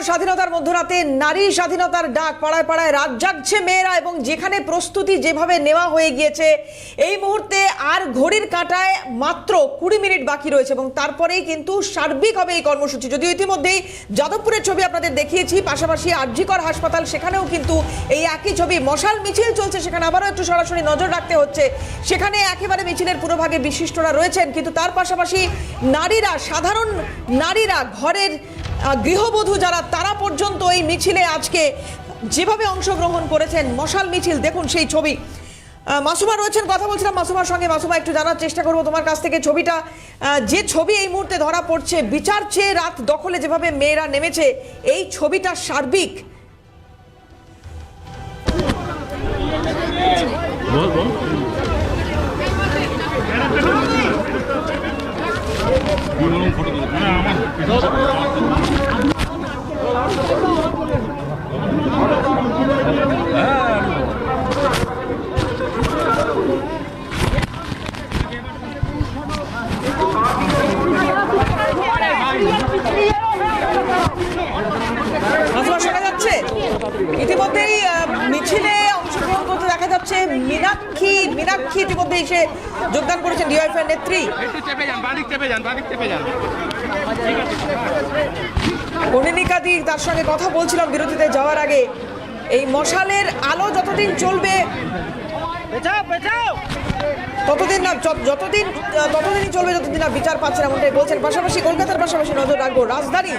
December স্বাধীনতার মধ্যরাতে নারী স্বাধীনতার ডাক পাড়ায় পাড়ায় রাত জাগছে মেয়েরা এবং যেখানে প্রস্তুতি যেভাবে নেওয়া হয়ে গিয়েছে, এই মুহূর্তে আর ঘড়ির কাঁটায় মাত্র কুড়ি মিনিট বাকি রয়েছে এবং তারপরেই কিন্তু সার্বিক হবে এই কর্মসূচি। যদিও ইতিমধ্যেই যাদবপুরের ছবি আপনাদের দেখিয়েছি, পাশাপাশি আরজিকর হাসপাতাল, সেখানেও কিন্তু এই একই ছবি। মশাল মিছিল চলছে, সেখানে আবারও একটু সরাসরি নজর রাখতে হচ্ছে। সেখানে একেবারে মিছিলের পুরোভাগে বিশিষ্টরা রয়েছেন, কিন্তু তার পাশাপাশি নারীরা, সাধারণ নারীরা ঘরের গৃহবধূ যারা, তারা পর্যন্ত এই মিছিলে আজকে যেভাবে অংশগ্রহণ করেছেন, মশাল মিছিল, দেখুন সেই ছবি। মাসুমা রয়েছেন, কথা বলছিলাম মাসুমার সঙ্গে। মাসুমা, একটু জানার চেষ্টা করব তোমার কাছ থেকে ছবিটা। যে ছবি এই মুহূর্তে ধরা পড়ছে, বিচার চেয়ে রাত দখলে যেভাবে মেয়েরা নেমেছে, এই ছবিটা সার্বিক। বল বল ফটো মাসুমা শোনা যাচ্ছে ইতিমধ্যেই আহ, মিছিলে অংশগ্রহণ করতে দেখা যাচ্ছে মীনাক্ষী মীনাক্ষী ইতিমধ্যেই এসে যোগদান করেছেন ডিওয়াইফের নেত্রী। একটু চেপে যান বাদিক চেপে যান বাদিক চেপে যান। কনিনিকাদি তার সঙ্গে কথা বলছিলাম বিরতিতে যাওয়ার আগে। এই মশালের আলো যতদিন চলবে ততদিন না যতদিন আহ, ততদিনই চলবে যতদিন না বিচার পাচ্ছেন এমনটাই বলছেন। পাশাপাশি কলকাতার পাশাপাশি নজর রাখব রাজধানী।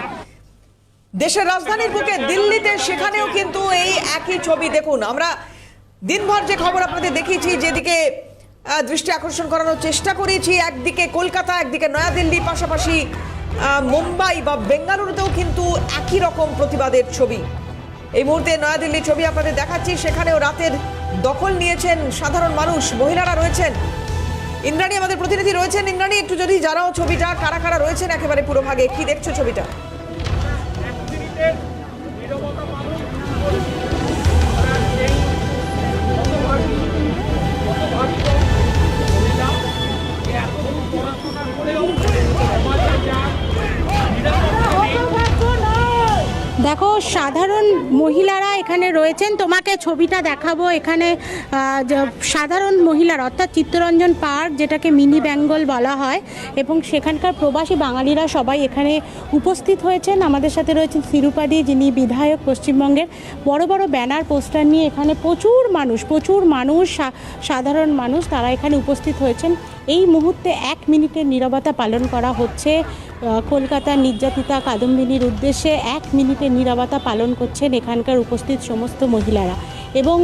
দেশের রাজধানীর বুকে দিল্লিতে সেখানেও কিন্তু এই একই ছবি। দেখুন আমরা দিনভর যে খবর আপনাদের দেখিয়েছি, যেদিকে দৃষ্টি আকর্ষণ করানোর চেষ্টা করেছি, একদিকে কলকাতা, একদিকে নয়াদিল্লি, পাশাপাশি মুম্বাই বা বেঙ্গালুরুতেও কিন্তু একই রকম প্রতিবাদের ছবি। এই মুহূর্তে নয়াদিল্লির ছবি আপনাদের দেখাচ্ছি, সেখানেও রাতের দখল নিয়েছেন সাধারণ মানুষ, মহিলারা রয়েছেন। ইন্দ্রাণী, আমাদের প্রতিনিধি রয়েছেন। ইন্দ্রাণী, একটু যদি জানাও ছবিটা, কারা কারা রয়েছেন, একেবারে পুরো ভাগে, কি দেখছ ছবিটা? দেখো সাধারণ মহিলারা এখানে রয়েছেন। তোমাকে ছবিটা দেখাবো। এখানে সাধারণ মহিলার, অর্থাৎ চিত্তরঞ্জন পার্ক, যেটাকে মিনি বেঙ্গল বলা হয়, এবং সেখানকার প্রবাসী বাঙালিরা সবাই এখানে উপস্থিত হয়েছেন। আমাদের সাথে রয়েছেন সিরুপাদি যিনি বিধায়ক পশ্চিমবঙ্গের। বড় বড় ব্যানার, পোস্টার নিয়ে এখানে প্রচুর মানুষ প্রচুর মানুষ সাধারণ মানুষ তারা এখানে উপস্থিত হয়েছেন। এই মুহূর্তে এক মিনিটের নীরবতা পালন করা হচ্ছে। কলকাতার নির্যাতিতা, কাদম্বিনীর উদ্দেশ্যে এক মিনিটের নীরবতা পালন করছেন এখানকার উপস্থিত সমস্ত মহিলারা। এবং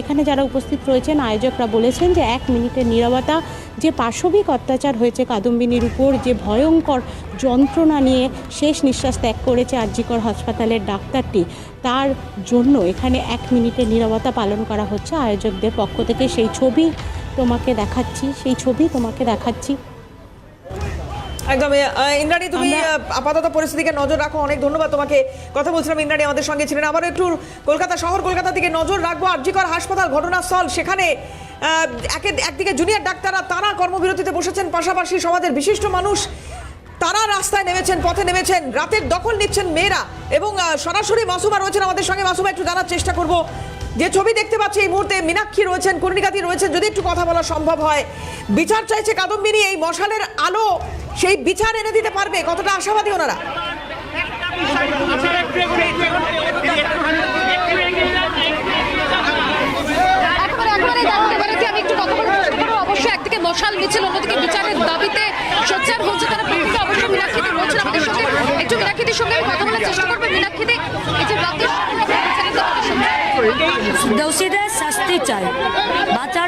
এখানে যারা উপস্থিত রয়েছেন, আয়োজকরা বলেছেন যে এক মিনিটের নীরবতা, যে পাশবিক অত্যাচার হয়েছে কাদম্বিনীর উপর, যে ভয়ঙ্কর যন্ত্রণা নিয়ে শেষ নিঃশ্বাস ত্যাগ করেছে আরজিকর হাসপাতালের ডাক্তারটি, তার জন্য এখানে এক মিনিটের নীরবতা পালন করা হচ্ছে। আয়োজকদের পক্ষ থেকে সেই ছবি তোমাকে দেখাচ্ছি, সেই ছবি তোমাকে দেখাচ্ছি। একদম ইন্দ্রাণী তুমি আপাতত পরিস্থিতিকে নজর রাখো অনেক ধন্যবাদ তোমাকে কথা বলছিলাম ইন্দ্রাণী আমাদের সঙ্গে ছিলেন। আবার একটু কলকাতা শহর কলকাতা দিকে নজর রাখব আরজিকর হাসপাতাল ঘটনাস্থল সেখানে একে- একদিকে জুনিয়র ডাক্তাররা তারা কর্মবিরতিতে বসেছেন পাশাপাশি সমাজের বিশিষ্ট মানুষ তারা রাস্তায় নেমেছেন পথে নেমেছেন রাতের দখল নিচ্ছেন মেয়েরা এবং সরাসরি মাসুমা রয়েছেন আমাদের সঙ্গে। মাসুমা একটু জানার চেষ্টা করব। যে ছবি দেখতে পাচ্ছি এই মুহূর্তে মীনাক্ষী রয়েছেন কর্ণিকাতি রয়েছেন যদি একটু কথা বলা সম্ভব হয়। বিচার চাইছে কাদম্বিনী এই মশালের আলো সেই বিচার এনে দিতে পারবে কতটা আশাবাদী ওনারা? অবশ্যই একদিকে মশাল মিছিল অন্যদিকে বিচারের দাবিতে সোচ্চার হচ্ছে তারা। প্রত্যেকে অবশ্যই মীনাক্ষীতে রয়েছেন আমাদের সঙ্গে। একটু মীনাক্ষীদের সঙ্গে কথা বলার চেষ্টা করব। মীনাক্ষীতে এই যে রাতের দোষীদের শাস্তি চাই।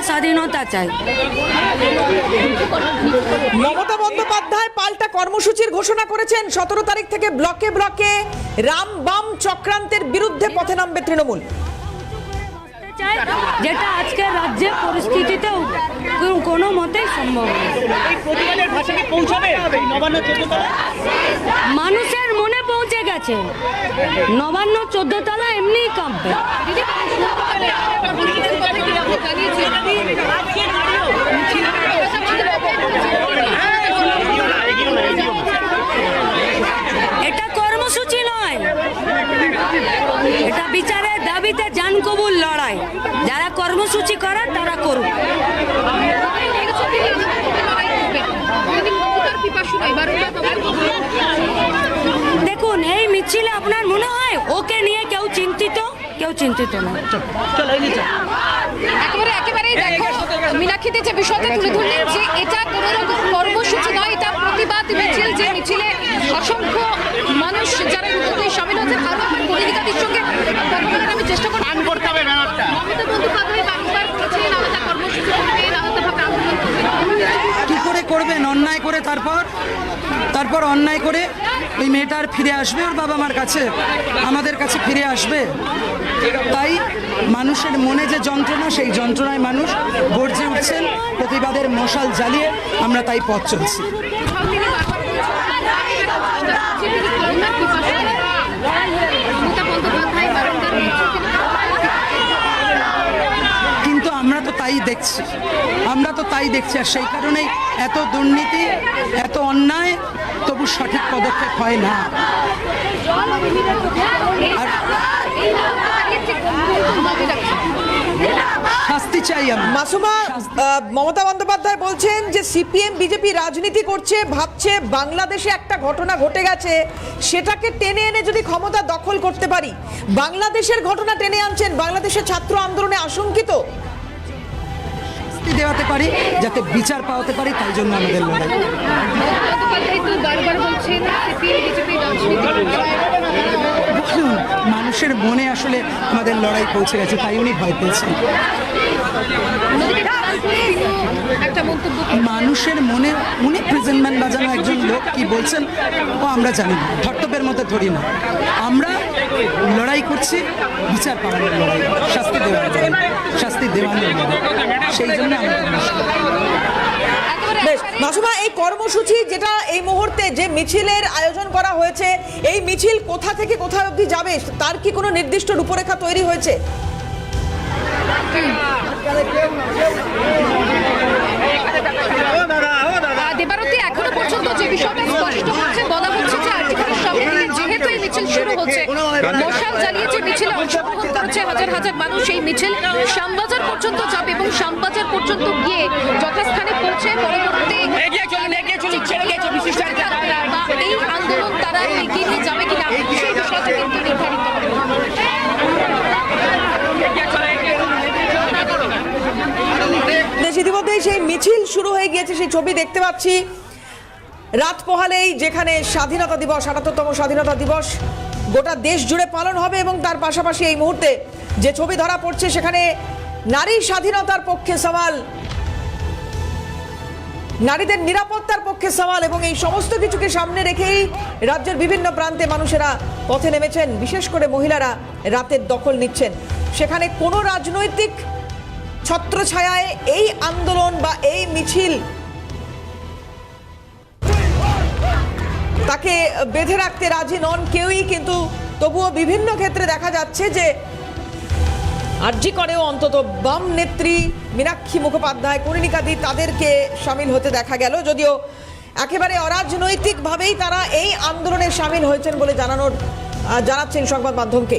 বাঁচার স্বাধীনতা চাই। মমতা বন্দ্যোপাধ্যায় পাল্টা কর্মসূচির ঘোষণা করেছেন। সতেরো তারিখ থেকে ব্লকে ব্লকে রাম বাম চক্রান্তের বিরুদ্ধে পথে নামবে তৃণমূল। যেটা আজকের রাজ্যের পরিস্থিতিতে কোনো মতেই সম্ভব মানুষের মনে পৌঁছে গেছে। নবান্ন, চোদ্দ তলা এমনিই কাঁপবে। এটা কর্মসূচি নয়। এটা বিচারের দাবিতে জান কবুল লড়াই। যারা কর্মসূচি করে তারা করুক। এই আপনার মনে হয় ওকে নিয়ে কেউ চিন্তিত? কেউ চিন্তিত না। একেবারে একেবারেই দেখো মীনাক্ষীতে যে বিষয়টা তুলে ধরলেন যে এটা কোনো রকম কর্মসূচি নয় এটা প্রতিবাদ মিছিল যে মিছিলে অসংখ্য মানুষ যারা ইতিমধ্যে সামিল হয়েছে আরও আমার কলিকাদের সঙ্গে কথা বলার আমি চেষ্টা করব করতে হবে ব্যাপারটা। মমতা বন্দ্যোপাধ্যায় বারবার বলেছেন আলাদা কর্মসূচি করবেন আলাদাভাবে আন্দোলন করবেন কি করে করবেন? অন্যায় করে তারপর? তারপর অন্যায় করে ওই মেয়েটার ফিরে আসবে ওর বাবা মার কাছে? আমাদের কাছে ফিরে আসবে? তাই মানুষের মনে যে যন্ত্রণা সেই যন্ত্রণায় মানুষ গর্জে উঠছেন প্রতিবাদের মশাল জ্বালিয়ে আমরা তাই পথ চলছি তিনি বারবার বলছেন যে তিনি করোনার বিপাশা মমতা বন্দ্যোপাধ্যায় বারংবার বলছেন কিন্তু আমরা তো তাই দেখছি আমরা তো তাই দেখছি আর সেই কারণেই এত দুর্নীতি এত অন্যায় তবু সঠিক পদক্ষেপ হয় না। শাস্তি চাই মাসুমা মমতা বন্দ্যোপাধ্যায় বলছেন যে সিপিএম বিজেপি রাজনীতি করছে ভাবছে বাংলাদেশে একটা ঘটনা ঘটে গেছে সেটাকে টেনে এনে যদি ক্ষমতা দখল করতে পারি বাংলাদেশের ঘটনা টেনে আনছেন বাংলাদেশের ছাত্র আন্দোলনে আশঙ্কিত শাস্তি দেওয়াতে পারি, যাতে বিচার পাওয়াতে পারি, তাই জন্য আমাদের লড়াই। মানুষের মনে আসলে আমাদের লড়াই পৌঁছে গেছে, তাই উনি ভয় পেয়েছেন। মানুষের মনে, উনি প্রেজেন্টম্যান বাজানো একজন লোক, কি বলছেন, ও আমরা জানি না, ধর্তব্যের মতো ধরি না। আমরা লড়াই করছি, বিচার পাওয়ানোর লড়াই, শাস্তি দেওয়ার লড়াই শাস্তি দেওয়ানোর লড়াই সেই জন্য বেশ মাসুমা এই কর্মসূচি যেটা এই মুহূর্তে যে মিছিলের আয়োজন করা হয়েছে এই মিছিল কোথা থেকে কোথায় অবধি যাবে তার কি কোনো নির্দিষ্ট রূপরেখা তৈরি হয়েছে? দেবারতী এখনও পর্যন্ত যে বিষয়টা স্পষ্ট হচ্ছে বলা হচ্ছে যে আর্টিকেলের সম্পর্কে যেহেতু এই মিছিল শুরু হচ্ছে মশাল জ্বালিয়ে যে মিছিলে অংশগ্রহণ করেছে হাজার হাজার মানুষ এই মিছিল শ্যামবাজার পর্যন্ত যাবে এবং শ্যামবাজার পর্যন্ত গিয়ে যথাস্থানে পৌঁছে পরবর্তী এই আন্দোলন তারা এগিয়ে নিয়ে যাবে কিনা সেই বিষয়টা কিন্তু নির্ধারিত ইতিমধ্যেই সেই মিছিল শুরু হয়ে গিয়েছে সেই ছবি দেখতে পাচ্ছি। রাত পোহালেই যেখানে স্বাধীনতা দিবস আটাত্তরতম স্বাধীনতা দিবস গোটা দেশ জুড়ে পালন হবে এবং তার পাশাপাশি এই মুহূর্তে যে ছবি ধরা পড়ছে সেখানে নারী স্বাধীনতার পক্ষে সওয়াল। নারীদের নিরাপত্তার পক্ষে সওয়াল এবং এই সমস্ত কিছুকে সামনে রেখেই রাজ্যের বিভিন্ন প্রান্তে মানুষেরা পথে নেমেছেন, বিশেষ করে মহিলারা রাতের দখল নিচ্ছেন। সেখানে কোনো রাজনৈতিক ছত্রছায়ায় এই আন্দোলন বা এই মিছিল তাকে বেঁধে রাখতে রাজি নন কেউই, কিন্তু তবুও বিভিন্ন ক্ষেত্রে দেখা যাচ্ছে যে আর্জি করেও অন্তত বাম নেত্রী মীনাক্ষী মুখোপাধ্যায় কনিনিকাদি তাদেরকে সামিল হতে দেখা গেল। যদিও একেবারে অরাজনৈতিকভাবেই তারা এই আন্দোলনে সামিল হয়েছেন বলে জানানোর জানাচ্ছেন সংবাদ মাধ্যমকে।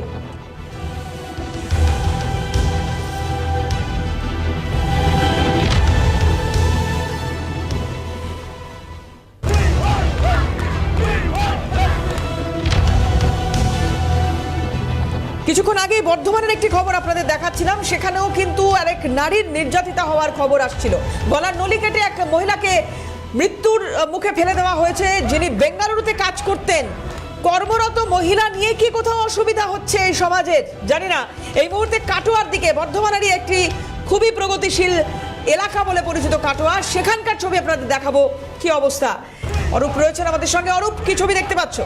বর্ধমানের একটি খবর আপনাদের দেখাচ্ছিলাম, সেখানেও কিন্তু আরেক নারীর নির্যাতিতা হওয়ার খবর আসছিল। গলার নলি কেটে এক মহিলাকে মৃত্যুর মুখে ফেলে দেওয়া হয়েছে, যিনি বেঙ্গালুরুতে কাজ করতেন। কর্মরত মহিলা নিয়ে কি কোথাও অসুবিধা হচ্ছে এই সমাজের জানি না। এই মুহূর্তে কাটোয়ার দিকে, বর্ধমানেরই একটি খুবই প্রগতিশীল এলাকা বলে পরিচিত কাটোয়া। সেখানকার ছবি আপনাদের দেখাবো, কি অবস্থা? অরূপ রয়েছেন আমাদের সঙ্গে। অরূপ, কি ছবি দেখতে পাচ্ছ?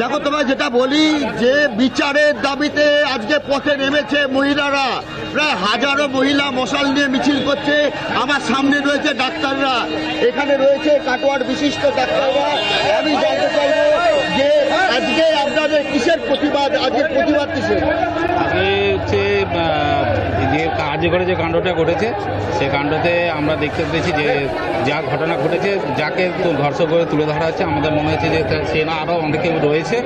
দেখো, তোমায় যেটা বলি, যে বিচারের দাবিতে আজকে পথে নেমেছে মহিলারা। প্রায় হাজারো মহিলা মশাল নিয়ে মিছিল করছে। আমার সামনে রয়েছে ডাক্তাররা। এখানে রয়েছে কাটোয়ার বিশিষ্ট ডাক্তাররা। আমি জানতে চাইব যে আজকে আপনাদের কিসের প্রতিবাদ? আজকে প্রতিবাদ কিসের? করে যে কাণ্ডটা ঘটেছে সেই কাণ্ডতে আমরা দেখতে পেয়েছি যে যা ঘটনা ঘটেছে, যাকে ধর্ষক করে তুলে ধরা হচ্ছে, আমাদের মনে হচ্ছে যে সে না আরও অনেকে রয়েছে।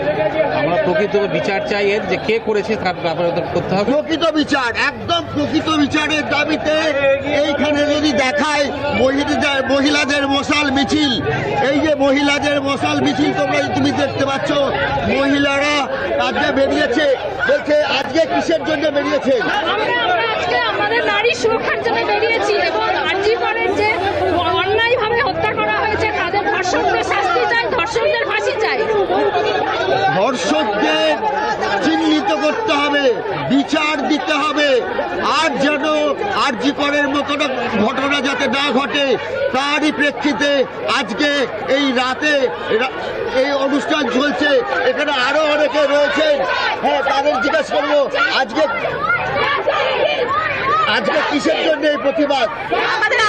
আমরা প্রকৃত বিচার চাই এর যে কে করেছে, তার ব্যাপারে করতে হবে। প্রকৃত বিচার, একদম প্রকৃত বিচারের দাবিতে এইখানে যদি দেখায় মহিলাদের মশাল মিছিল মহিলাদের মশাল মিছিল তোমরা তুমি দেখতে পাচ্ছ। মহিলারা আজকে বেরিয়েছে। বলছে আজকে কিসের জন্য বেরিয়েছে? আমরা আমরা আজকে আমাদের নারী সুরক্ষার জন্য বেরিয়েছি এবং আর্জি যে অন্যায়ভাবে হত্যা করা হয়েছে তাদের ধর্ষকদের শাস্তি চাই ধর্ষকদের ফাঁসি চাই। ধর্ষকদের চিহ্নিত করতে হবে। কার্যকরের মতো ঘটনা যাতে না ঘটে, তারই প্রেক্ষিতে আজকে এই রাতে এই অনুষ্ঠান চলছে। এখানে আরও অনেকে রয়েছেন। হ্যাঁ তাদের জিজ্ঞেস করব আজকে আজকে কিসের জন্য এই প্রতিবাদ? আমাদের